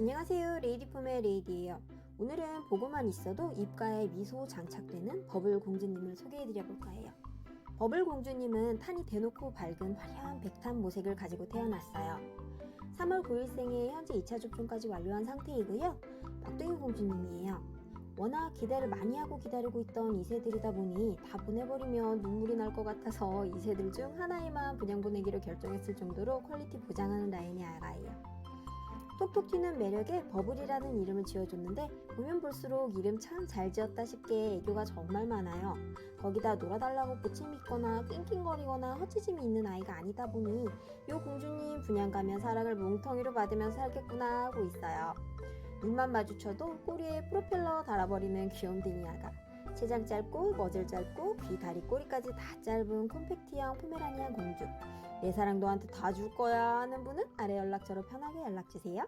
안녕하세요. 레이디폼의 레이디예요. 오늘은 보고만 있어도 입가에 미소 장착되는 버블 공주님을 소개해드려 볼까 해요. 버블 공주님은 탄이 대놓고 밝은 화려한 백탄 모색을 가지고 태어났어요. 3월 9일생에 현재 2차 접종까지 완료한 상태이고요. 박동희 공주님이에요. 워낙 기대를 많이 하고 기다리고 있던 2세들이다 보니 다 보내버리면 눈물이 날 것 같아서 2세들 중 하나에만 분양 보내기로 결정했을 정도로 퀄리티 보장하는 라인의 아가예요. 톡톡 튀는 매력에 버블이라는 이름을 지어줬는데 보면 볼수록 이름 참 잘 지었다 싶게 애교가 정말 많아요. 거기다 놀아달라고 부침 믿거나 낑낑거리거나 허치짐이 있는 아이가 아니다 보니 요 공주님 분양 가면 사랑을 뭉텅이로 받으면서 살겠구나 하고 있어요. 눈만 마주쳐도 꼬리에 프로펠러 달아버리는 귀염둥이 아가. 체장 짧고 머질 짧고 귀 다리 꼬리까지 다 짧은 콤팩티형 포메라니안 공주. 내 사랑 너한테 다 줄 거야 하는 분은 아래 연락처로 편하게 연락 주세요.